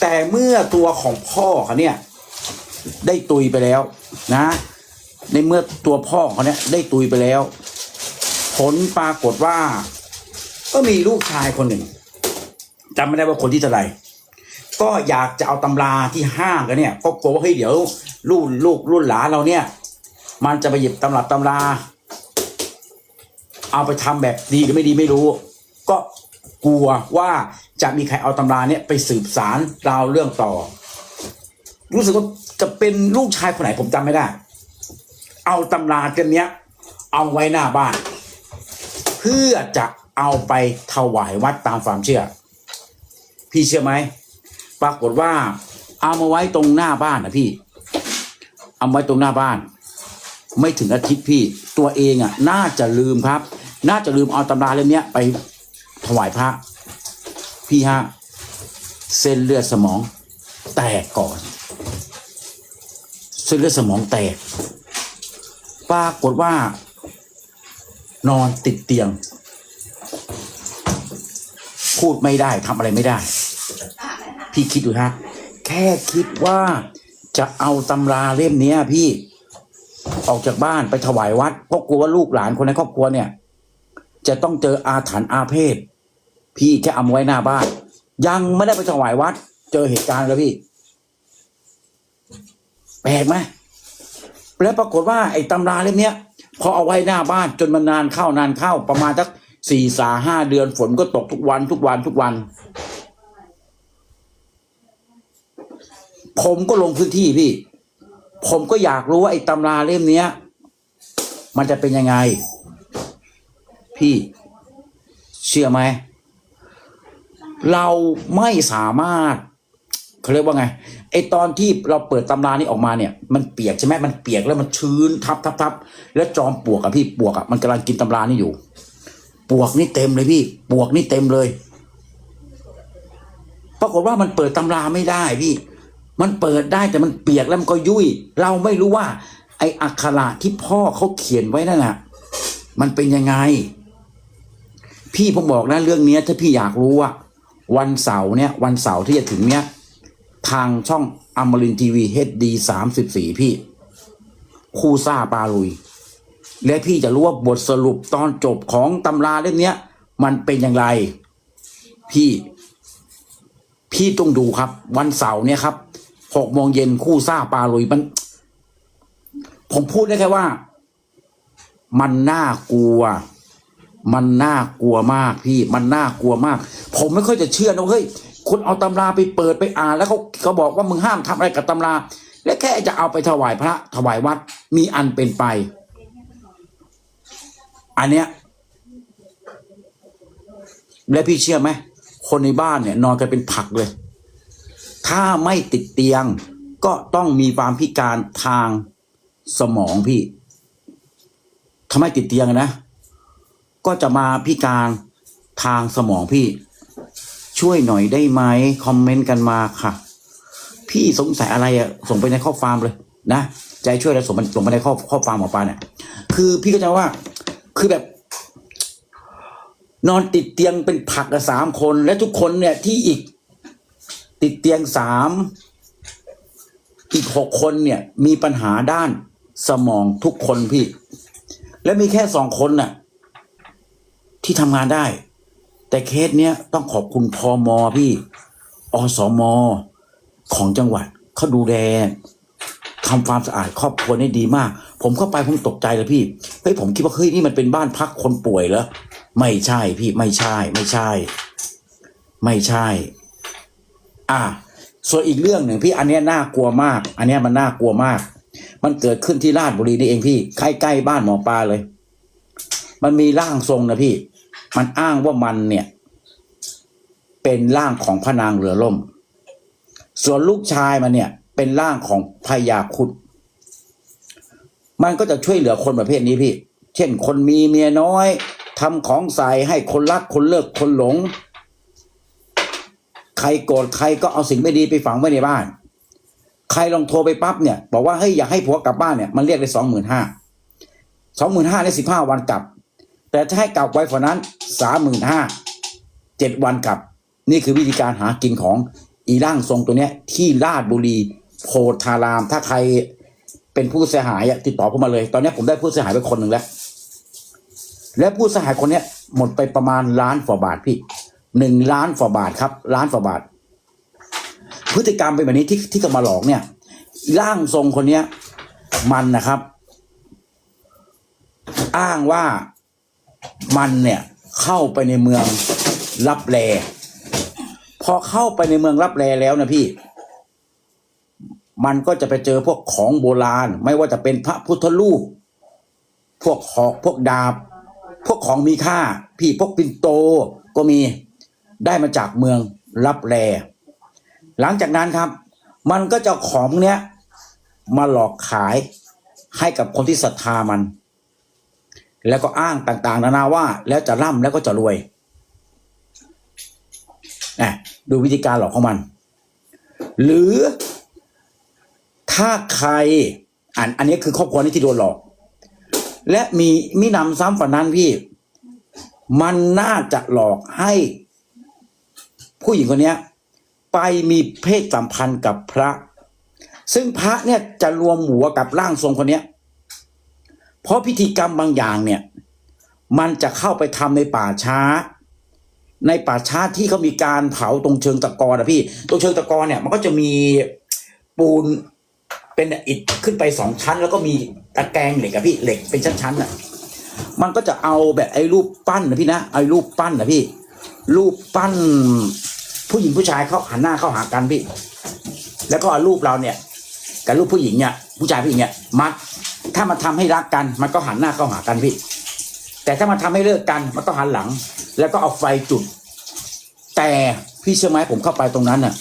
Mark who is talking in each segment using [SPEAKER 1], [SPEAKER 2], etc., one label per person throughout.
[SPEAKER 1] แต่เมื่อตัวของพ่อเขาเนี่ยได้ตุยไปแล้วนะ ในเมื่อตัวพ่อเขาเนี่ยได้ตุยไปแล้ว ผลปรากฏว่า ก็มีลูกชายคนหนึ่งจำไม่ได้ว่าคนที่เท่าไหร่ก็อยากจะเอาตำราที่ห้างกันเนี่ยก็กลัวว่าเฮ้ยเดี๋ยวรุ่นลูกรุ่นหลานเราเนี่ย มันจะไปหยิบตำรับตำรา เอาไปทำแบบดีหรือไม่ดีไม่รู้ ก็กลัวว่า จะมีใครเอาตำราเนี่ยไปสืบสารราวเรื่องต่อ รู้สึกว่าจะเป็นลูกชายคนไหนผมจำไม่ได้ เอาตำรากันเนี้ย เอาไว้หน้าบ้าน เพื่อจะเอาไปถวายวัดตามความเชื่อ พี่เชื่อไหมปรากฏว่า เอามาไว้ตรงหน้าบ้านนะพี่ เอาไว้ตรงหน้าบ้าน ไม่ถึงอาทิตย์พี่ ตัวเองอะ น่าจะลืมครับ น่าจะลืมเอาตำราเล่มนี้ไปถวายพระ พี่ฮะเส้นเลือดสมองแตกก่อน เส้นเลือดสมองแตก ปรากฏว่า นอนติดเตียง พูดไม่ได้ทำอะไรไม่ได้ พี่คิดดูฮะ แค่คิดว่าจะเอาตำราเล่มนี้พี่ออกจากบ้านไปถวายวัดเพราะกลัวว่าลูกหลานคนในครอบครัวเนี่ย จะต้องเจออาถรรพ์อาเพศ พี่แค่เอามาไว้หน้าบ้าน ยังไม่ได้ไปถวายวัด เจอเหตุการณ์แล้วพี่ แปลกไหมแล้วปรากฏว่าไอ้ตำราเล่มเนี้ยพอเอาไว้หน้าบ้านจนมันนานเข้านานเข้าประมาณสักสี่สาห้าเดือนฝนก็ตกทุกวันทุกวันทุกวัน ผมก็ลงพื้นที่พี่ ผมก็อยากรู้ว่าไอ้ตำราเล่มเนี้ยมันจะเป็นยังไง พี่ เชื่อไหม เราไม่สามารถเขาเรียกว่าไงไอตอนที่เราเปิดตำรานี้ออกมาเนี่ย มันเปียกใช่ไหมมันเปียกแล้วมันชื้นทับทับทับแล้วจอมปลวกอะพี่ปลวกอะมันกำลังกินตำรานี่อยู่ปลวกนี่เต็มเลยพี่ปลวกนี่เต็มเลย ปรากฏว่ามันเปิดตำราไม่ได้พี่ มันเปิดได้แต่มันเปียกแล้วมันก็ยุ่ย เราไม่รู้ว่า ไออักขระที่พ่อเขาเขียนไว้นั่นน่ะมันเป็นยังไง พี่ผมบอกนะเรื่องเนี้ยถ้าพี่อยากรู้ว่า วันเสาร์เนี่ยวันเสาร์ที่จะถึงเนี้ยทางช่องอมรินทีวีเฮดดีสามสิบสี่พี่ คู่ซาปาลุย และพี่จะรู้ว่าบทสรุปตอนจบของตำราเล่มเนี้ยมันเป็นอย่างไร พี่ พี่ต้องดูครับ วันเสาร์เนี่ยครับหกโมงเย็นคู่ซาปาลุยมัน ผมพูดได้แค่ว่า มันน่ากลัว มันน่ากลัวมากพี่ มันน่ากลัวมาก ผมไม่ค่อยจะเชื่อนะเฮ้ยคุณเอาตำราไปเปิดไปอ่าน แล้วเขาเขาบอกว่ามึงห้ามทำอะไรกับตำรา และแค่จะเอาไปถวายพระถวายวัด มีอันเป็นไป อันเนี้ยและพี่เชื่อไหมคนในบ้านเนี่ย นอนกันเป็นผักเลย ถ้าไม่ติดเตียง ก็ต้องมีความพิการทางสมองพี่ถ้าไมติดเตียงนะ ก็จะมาพิการทางสมองพี่ ช่วยหน่อยได้ไหมคอมเมนต์กันมาค่ะ พี่สงสัยอะไรอะส่งไปในข้อความเลยนะใจช่วยแล้วส่งมันส่งไปในข้อข้อความหมอปลาเนี่ยคือพี่ก็จะว่าคือแบบ นอนติดเตียงเป็นผักอะสามคน และทุกคนเนี่ยที่อีก ติดเตียงสามอีกหกคนเนี่ยมีปัญหาด้านสมองทุกคนพี่ และมีแค่สองคนน่ะ ที่ทำงานได้ แต่เคสเนี้ยต้องขอบคุณพอมอพี่อสมของจังหวัดเขาดูแลทำความสะอาดครอบครัวได้ดีมาก ผมเข้าไปผมตกใจเลยพี่เฮ้ยผมคิดว่าเฮ้ยนี่มันเป็นบ้านพักคนป่วยเหรอไม่ใช่พี่ไม่ใช่ ไม่ใช่ ไม่ใช่ อะส่วนอีกเรื่องหนึ่งพี่อันนี้น่ากลัวมาก อันนี้มันน่ากลัวมาก มันเกิดขึ้นที่ราชบุรีนี่เองพี่ใกล้ๆบ้านหมอปลาเลย มันมีร่างทรงนะพี่ มันอ้างว่ามันเนี่ย เป็นร่างของพระนางเรือล่ม ส่วนลูกชายมันเนี่ย เป็นร่างของพญาคุดมันก็จะช่วยเหลือคนประเภทนี้พี่ เช่น คนมีเมียน้อยทำของใส่ให้คนรักคนเลิกคนหลง ใครโกรธใครก็เอาสิ่งไม่ดีไปฝังไว้ในบ้าน ใครลองโทรไปปั๊บเนี่ย บอกว่าเฮ้ยอยากให้ผัวกลับบ้านเนี่ยมันเรียกได้สองหมื่นห้าสองหมื่นห้าในสิบห้าวันกลับ แต่ถ้าให้กลับไว้ฝานั้นสามหมื่นห้าเจ็ดวันกลับ นี่คือวิธีการหากินของอีร่างทรงตัวเนี้ย ที่ราชบุรีโพธาราม ถ้าใครเป็นผู้เสียหายติดต่อผมมาเลย ตอนนี้ผมได้ผู้เสียหายไปคนหนึ่งแล้ว และผู้เสียหายคนเนี้ยหมดไปประมาณล้านฝ่าบาทพี่หนึ่งล้านฝ่าบาทครับล้านฝ่าบาท พฤติกรรมเป็นแบบนี้ที่ที่จะมาหลอกเนี่ยร่างทรงคนเนี้ย มันนะครับ อ้างว่า มันเนี่ยเข้าไปในเมืองรับแลพอเข้าไปในเมืองรับแลแล้วนะพี่ มันก็จะไปเจอพวกของโบราณ ไม่ว่าจะเป็นพระพุทธรูปพวกหอกพวกดาบ พวกของมีค่า พี่พวกปินโตก็มีได้มาจากเมืองรับแลหลังจากนั้นครับ มันก็จะของพวกเนี้ยมาหลอกขายให้กับคนที่ศรัทธามัน แล้วก็อ้างต่างๆ นานาว่า แล้วจะร่ำแล้วก็จะรวยนะดูวิธีการหลอกของมัน หรือถ้าใครอันอันนี้คือครอบครัวนี้ที่โดนหลอก และมีมินำซ้ำฝันนั้นพี่ มันน่าจะหลอกให้ ผู้หญิงคนนี้ไปมีเพศสัมพันธ์กับพระ ซึ่งพระเนี่ยจะรวมหัวกับร่างทรงคนนี้ เพราะพิธีกรรมบางอย่างเนี่ย มันจะเข้าไปทำในป่าช้า ในป่าช้าที่เขามีการเผาตรงเชิงตะกอนนะพี่ ตรงเชิงตะกอนเนี่ยมันก็จะมีปูนเป็นอิฐขึ้นไปสองชั้น แล้วก็มีตะแกรงเหล็กอะพี่เหล็กเป็นชั้นๆน่ะมันก็จะเอาแบบไอ้รูปปั้นนะพี่นะไอ้รูปปั้นนะพี่ รูปปั้น ผู้หญิงผู้ชายเขาหันหน้าเข้าหากันพี่ แล้วก็เอารูปเราเนี่ยกับรูปผู้หญิงเนี่ยผู้ชายผู้หญิงเนี่ยมัด ถ้ามันทำให้รักกัน มันก็หันหน้าเข้าหากันพี่ แต่ถ้ามันทำให้เลิกกันมันก็หันหลัง แล้วก็เอาไฟจุด แต่พี่เชื่อไหมผมเข้าไปตรงนั้นน่ะ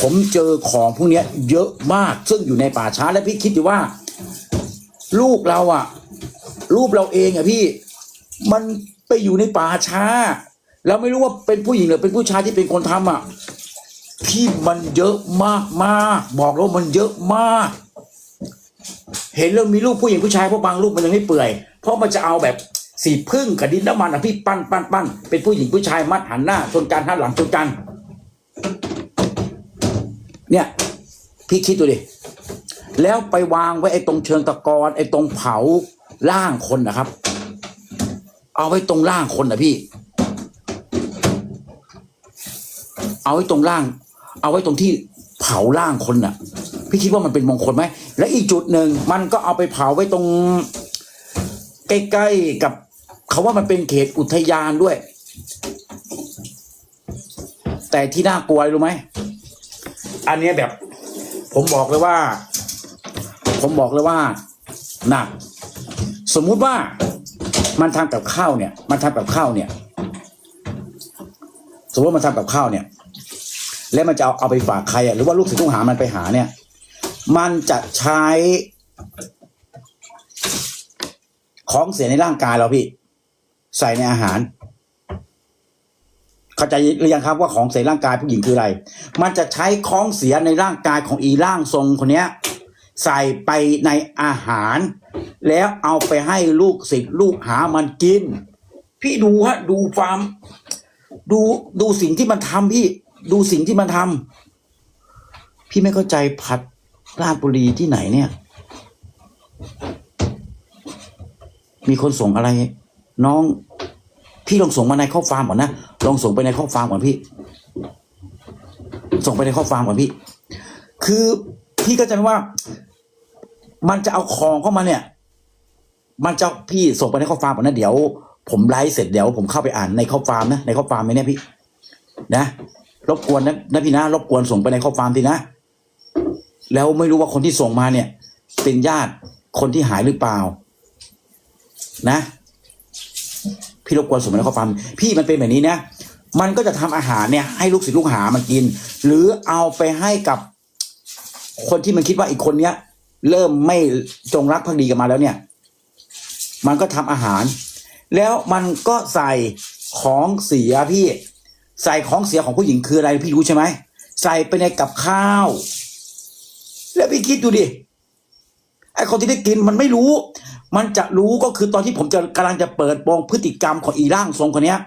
[SPEAKER 1] ผมเจอของพวกนี้เยอะมากซึ่งอยู่ในป่าช้าและพี่คิดดูว่า ลูกเราอะ รูปเราเองอะพี่มันไปอยู่ในป่าช้าเราไม่รู้ว่าเป็นผู้หญิงหรือเป็นผู้ชายที่เป็นคนทำอะพี่มันเยอะมากมากบอกแล้วมันเยอะมาก เห็นแล้วมีรูปผู้หญิงผู้ชายเพราะบางรูปมันยังไม่เปื่อย เพราะมันจะเอาแบบสีพึ่งกับดินน้ำมันอะพี่ปั้นปั้นปั้นเป็นผู้หญิงผู้ชายมัดหันหน้าชนกันหันหลังชนกันเนี่ยพี่คิดดูดิแล้วไปวางไว้ไอ้ตรงเชิงตะกอนไอ้ตรงเผาร่างคนนะครับ เอาไว้ตรงร่างคนนะพี่ เอาไว้ตรงร่าง เอาไว้ตรงที่เผาร่างคนน่ะ พี่คิดว่ามันเป็นมงคลไหม และอีกจุดหนึ่งมันก็เอาไปเผาไว้ตรงใกล้ๆกับเขาว่ามันเป็นเขตอุทยานด้วย แต่ที่น่ากลัวรู้ไหม อันนี้แบบ ผมบอกเลยว่า ผมบอกเลยว่าหนัก สมมุติว่ามันทำกับข้าวเนี่ย มันทำกับข้าวเนี่ย สมมติว่ามันทำกับข้าวเนี่ย แล้วมันจะเอาเอาไปฝากใครอะหรือว่าลูกศิษย์ลูกหามันไปหาเนี่ย มันจะใช้ของเสียในร่างกายเราพี่ ใส่ในอาหาร เข้าใจหรือยังครับว่าของเสียร่างกายผู้หญิงคืออะไร มันจะใช้ของเสียในร่างกายของอีร่างทรงคนเนี้ย ใส่ไปในอาหาร แล้วเอาไปให้ลูกศิษย์ลูกหามันกิน พี่ดูฮะดูความดูดูสิ่งที่มันทำพี่ ดูสิ่งที่มันทำพี่ไม่เข้าใจผัด ราชบุรีที่ไหนเนี่ย มีคนส่งอะไร น้อง พี่ลองส่งมาในข้อฟามก่อนนะลองส่งไปในข้อฟามก่อนพี่ ส่งไปในข้อฟามก่อนพี่ คือพี่ก็จะว่า มันจะเอาของเข้ามาเนี่ย มันจะพี่ส่งไปในข้อฟามก่อนนะเดี๋ยว ผมไลฟ์เสร็จเดี๋ยวผมเข้าไปอ่านในข้อฟามนะในข้อฟามไหมเนี่ยพี่ นะรบกวนนะนะพี่นะรบกวนส่งไปในข้อฟามทีนะ แล้วไม่รู้ว่าคนที่ส่งมาเนี่ย เป็นญาติคนที่หายหรือเปล่า นะ พี่รบกวนส่งมาในข้อความพี่มันเป็นแบบนี้นะมันก็จะทำอาหารเนี่ย ให้ลูกศิษย์ลูกหามันกิน หรือเอาไปให้กับคนที่มันคิดว่าอีกคนเนี้ย เริ่มไม่จงรักภักดีกับมาแล้วเนี่ย มันก็ทำอาหาร แล้วมันก็ใส่ของเสียพี่ ใส่ของเสียของผู้หญิงคืออะไรพี่รู้ใช่ไหมใส่ไปในกับข้าว แล้วพี่คิดดูดิไอ้คนที่ได้กินมันไม่รู้ มันจะรู้ก็คือตอนที่ผมจะกำลังจะเปิดโปงพฤติกรรมของอีร่างทรงคนเนี้ย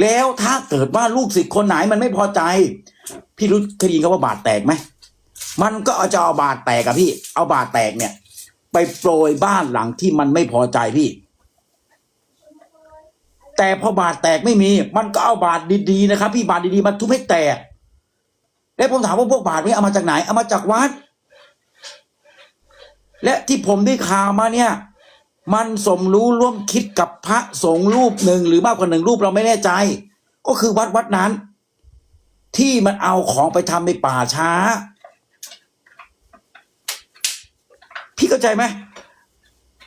[SPEAKER 1] แล้วถ้าเกิดว่าลูกศิษย์คนไหนมันไม่พอใจ พี่รู้เคยได้ยินคำว่าบาดแตกไหมมันก็เอาจะเอาบาดแตกอะพี่ เอาบาดแตกเนี่ย ไปโปรยบ้านหลังที่มันไม่พอใจพี่ แต่พอบาดแตกไม่มี มันก็เอาบาดดีๆนะครับ พี่บาดดีๆมันทุบให้แตก แล้วผมถามว่าพวกบาดนี้เอามาจากไหน เอามาจากวัด และที่ผมได้ข่าวมาเนี่ย มันสมรู้ร่วมคิดกับพระสงฆ์รูปหนึ่งหรือมากกว่าหนึ่งรูปเราไม่แน่ใจ ก็คือวัดวัดนั้น ที่มันเอาของไปทำในป่าช้า พี่เข้าใจไหม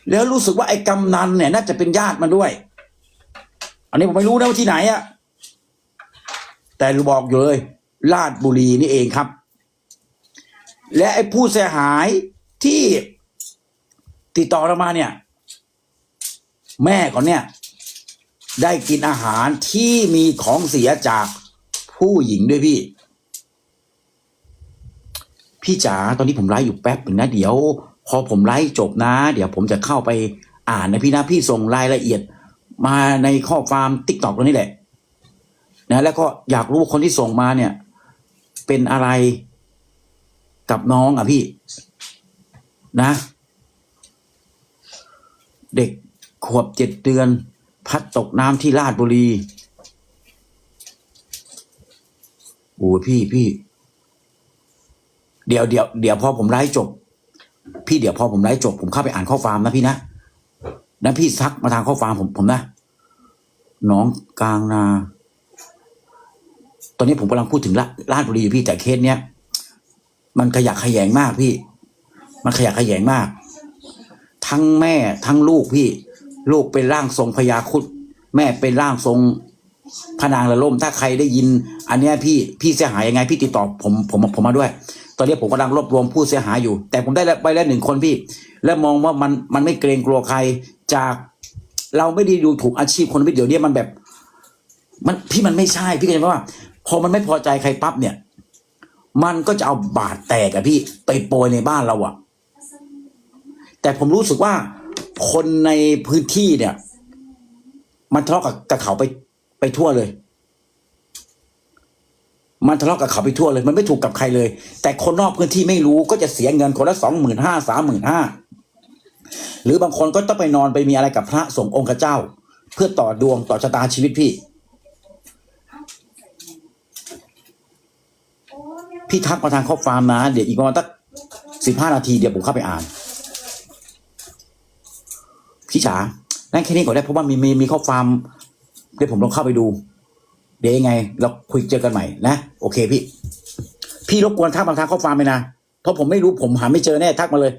[SPEAKER 1] แล้วรู้สึกว่าไอ้กำนันเนี่ย น่าจะเป็นญาติมันด้วย อันนี้ผมไม่รู้นะว่าที่ไหนอะแต่บอกอยู่เลย ลาดบุรีนี่เองครับ และไอ้ผู้เสียหายที่ติดต่อเรามาเนี่ย แม่ของเนี่ย ได้กินอาหารที่มีของเสียจากผู้หญิงด้วยพี่ พี่จ๋าตอนนี้ผมไลฟ์อยู่แป๊บหนึ่งนะ เดี๋ยว พอผมไลฟ์จบนะ เดี๋ยวผมจะเข้าไปอ่านนะพี่นะ พี่ส่งรายละเอียดมาในข้อความติ๊กต็อกตรงนี้แหละ นะ แล้วก็อยากรู้คนที่ส่งมาเนี่ย เป็นอะไรกับน้องอะพี่นะ เด็กขวบเจ็ดเดือน พัดตกน้ำที่ลาดบุรีโอ้พี่พี่ เดี๋ยวเดี๋ยวเดี๋ยวพอผมไลฟ์จบ พี่เดี๋ยวพอผมไลฟ์จบ ผมเข้าไปอ่านข้อความนะพี่นะนะพี่ซักมาทางข้อความผมผมนะน้องกลางนา อนนี้ผมกำลังพูดถึงละลาดบุรีอยู่พี่แต่เคสเนี้ยมันขยักขยงมากพี่ มันขยักขยงมาก ทั้งแม่ทั้งลูกพี่ ลูกเป็นร่างทรงพญาครุดแม่เป็นร่างทรงพนางละล่มถ้าใครได้ยิน อันเนี้ยพี่พี่เสียหายยังไง พี่ติดต่อผมผมผมมาด้วย ตอนนี้ผมกำลังรวบรวมผู้เสียหายอยู่ แต่ผมได้ไปแล้วหนึ่งคนพี่ และมองว่ามันมันไม่เกรงกลัวใครจากเราไม่ได้ดูถูกอาชีพคนวิทย์เดี๋ยวนี้มันแบบ มันพี่มันไม่ใช่พี่เข้าใจไหมว่า พอมันไม่พอใจใครปั๊บเนี่ย มันก็จะเอาบาดแตกอะพี่ไปโปรยในบ้านเราอะแต่ผมรู้สึกว่าคนในพื้นที่เนี่ย มันทะเลาะกับกับเขาไปไปทั่วเลย มันทะเลาะกับเขาไปทั่วเลย มันไม่ถูกกับใครเลย แต่คนนอกพื้นที่ไม่รู้ก็จะเสียเงินคนละสองหมื่นห้าสามหมื่นห้าหรือบางคนก็ต้องไปนอนไปมีอะไรกับพระสงฆ์องค์เจ้า เพื่อต่อดวงต่อชะตาชีวิตพี่ พี่ทักมาทางข้อความนะ เดี๋ยวอีกประมาณสักสิบห้านาทีเดี๋ยวผมเข้าไปอ่าน พี่จ๋านั่นแค่นี้ก่อนได้เพราะว่ามีมีมีข้อความเดี๋ยวผมลองเข้าไปดู เดี๋ยวยังไง เราคุยเจอกันใหม่นะโอเคพี่ พี่รบกวนทักมาทางข้อความไปนะเพราะผมไม่รู้ผมหาไม่เจอแน่ทักมาเลย